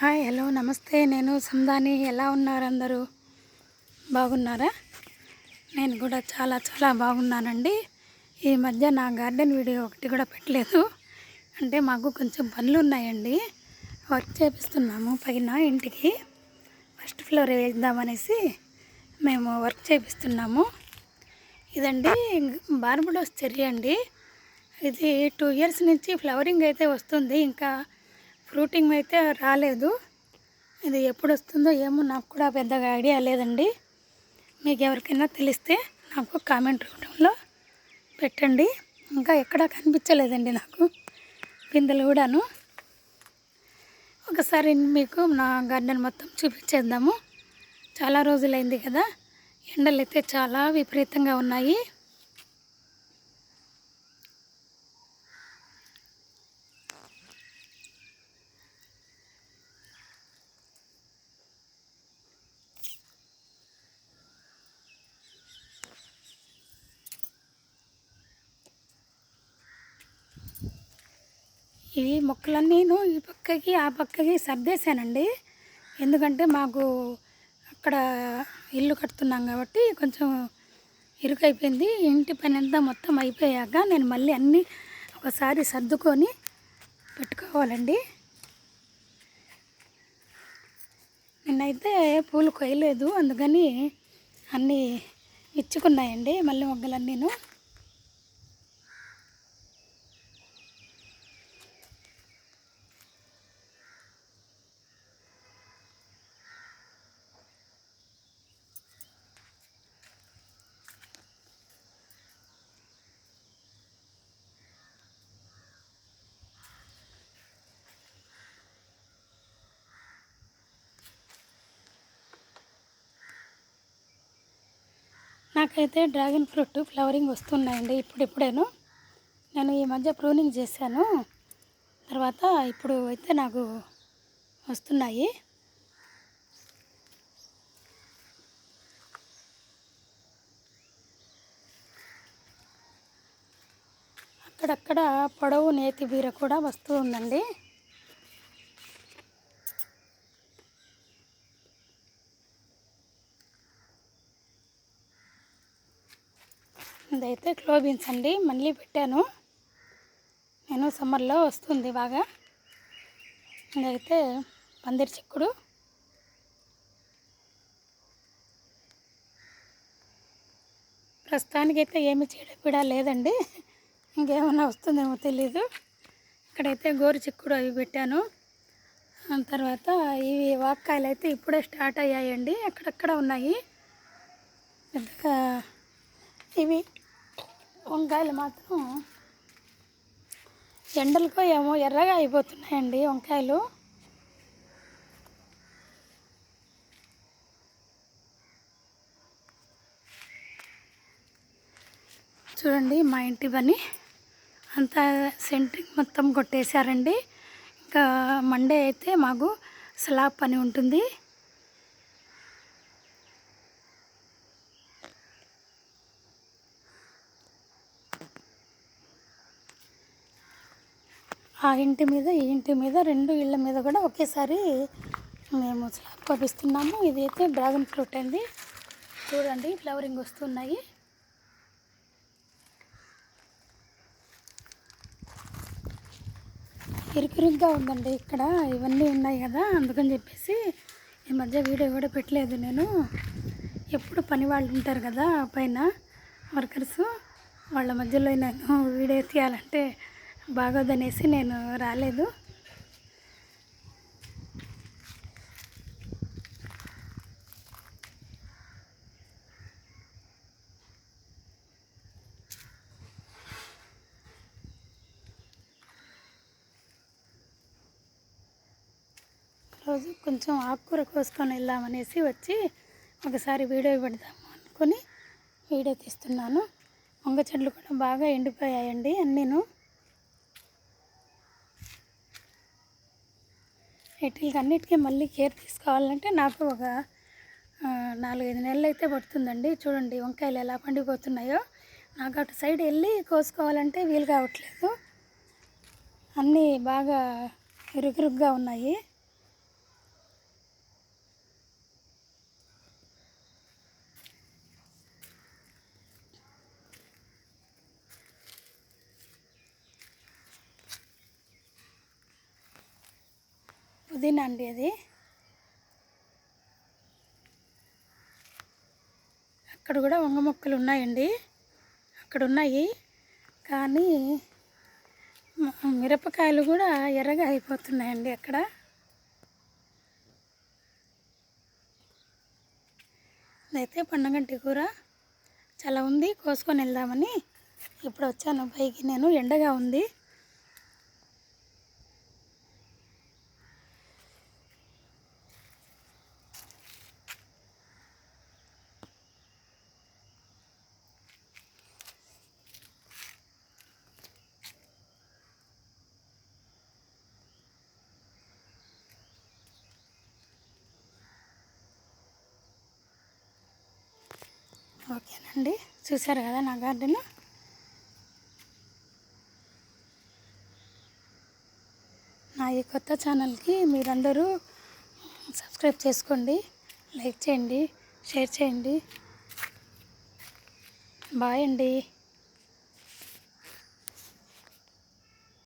Hi hello నమస్తే. నేను సందాని. ఎలా ఉన్నారు అందరూ? బాగున్నారా? నేను కూడా చాలా చాలా బాగున్నానండి. ఈ మధ్య నా గార్డెన్ వీడియో ఒకటి కూడా పెట్టలేదు. అంటే మాకు కొంచెం పనులు ఉన్నాయండి. వర్క్ చేపిస్తున్నాము పైన ఇంటికి. ఫస్ట్ ఫ్లోర్ వేద్దామనేసి మేము వర్క్ చేపిస్తున్నాము. ఇదండి బార్బుడోస్ చెర్రీ అండి. ఇది టూ ఇయర్స్ నుంచి ఫ్లవరింగ్ అయితే వస్తుంది. ఇంకా ఫ్రూటింగ్ అయితే రాలేదు. ఇది ఎప్పుడు వస్తుందో ఏమో నాకు కూడా పెద్దగా ఐడియా లేదండి. మీకు ఎవరికైనా తెలిస్తే నాకు కామెంట్ రూపంలో పెట్టండి. ఇంకా ఎక్కడా కనిపించలేదండి నాకు. పిందెలు కూడాను. ఒకసారి మీకు నా గార్డెన్ మొత్తం చూపించేద్దాము. చాలా రోజులైంది కదా. ఎండలు అయితే చాలా విపరీతంగా ఉన్నాయి. ఈ మొక్కలన్నీను ఈ పక్కకి ఆ పక్కకి సర్దేశానండి. ఎందుకంటే మాకు అక్కడ ఇల్లు కడుతున్నాం కాబట్టి కొంచెం ఇరుకైపోయింది. ఇంటి పని అంతా మొత్తం అయిపోయాక నేను మళ్ళీ అన్నీ ఒకసారి సర్దుకొని పెట్టుకోవాలండి. నిన్నైతే పూలు కొయ్యలేదు అందుకని అన్నీ ఇచ్చుకున్నాయండి మళ్ళీ మొగ్గలన్నీను. నాకైతే డ్రాగన్ ఫ్రూట్ ఫ్లవరింగ్ వస్తున్నాయండి ఇప్పుడిప్పుడేను. నేను ఈ మధ్య ప్రూనింగ్ చేశాను. తర్వాత ఇప్పుడు అయితే నాకు వస్తున్నాయి. అక్కడక్కడ పొడవు నేతి బీర కూడా వస్తూ ఉందండి. ఇదైతే క్లోబీన్స్ అండి మళ్ళీ పెట్టాను. నేను సమ్మర్లో వస్తుంది బాగా. ఇదైతే పందిరి చిక్కుడు. ప్రస్తుతానికైతే ఏమి చీడపీడ లేదండి. ఇంకేమైనా వస్తుందేమో తెలీదు. ఇక్కడైతే గోరు చిక్కుడు అవి పెట్టాను. తర్వాత ఇవి వాక్కాయలు అయితే ఇప్పుడే స్టార్ట్ అయ్యాయండి అక్కడక్కడ ఉన్నాయి. పెద్దగా ఇవి వంకాయలు మాత్రం ఎండలకో ఏమో ఎర్రగా అయిపోతున్నాయండి వంకాయలు. చూడండి మా ఇంటి పని అంతా సెంట్రింగ్ మొత్తం కొట్టేశారండి. ఇంకా మండే అయితే మాకు స్లాబ్ పని ఉంటుంది. ఆ ఇంటి మీద ఈ ఇంటి మీద రెండు ఇళ్ళ మీద కూడా ఒకేసారి మేము స్లాబ్ పంపిస్తున్నాము ఇది అయితే డ్రాగన్ ఫ్రూట్ అండి. చూడండి ఫ్లవరింగ్ వస్తున్నాయి. ఇరుకిరుగ్గా ఉందండి ఇక్కడ. ఇవన్నీ ఉన్నాయి కదా అందుకని చెప్పేసి ఈ మధ్య వీడియో కూడా పెట్టలేదు నేను. ఎప్పుడు పని వాళ్ళు ఉంటారు కదా పైన వర్కర్స్ వాళ్ళ మధ్యలో నేను వీడియో తీయాలంటే బాగోదనేసి నేను రాలేదు. రోజు కొంచెం ఆకుకూర కోసుకొని వెళ్దామనేసి వచ్చి ఒకసారి వీడియో పెడదాము అనుకొని వీడియో తీస్తున్నాను. వంగ చెట్లు కూడా బాగా ఎండిపోయాయండి అన్నీను. వీటికి అన్నిటికీ మళ్ళీ కేర్ తీసుకోవాలంటే నాకు ఒక నాలుగైదు నెలలు అయితే పడుతుందండి. చూడండి వంకాయలు ఎలా పండిపోతున్నాయో. నాకు అటు సైడ్ వెళ్ళి కోసుకోవాలంటే వీలు కావట్లేదు. అన్నీ బాగా ఇరుకురుగ్గా ఉన్నాయి. పుదీనా అండి అది. అక్కడ కూడా వంగ మొక్కలు ఉన్నాయండి. అక్కడ ఉన్నాయి. కానీ మిరపకాయలు కూడా ఎర్రగా అయిపోతున్నాయండి అక్కడ. అయితే పండగంటి కూర. చాలా ఉంది. కోసుకొని వెళ్దామని. ఇప్పుడు వచ్చాను. పైకి నేను ఎండగా ఉంది. ఓకేనండి. చూసారు కదా నా గార్డెన్? నా ఈ కొత్త ఛానల్కి మీరందరూ సబ్స్క్రైబ్ చేసుకోండి లైక్ చేయండి షేర్ చేయండి. బాయ్ అండి.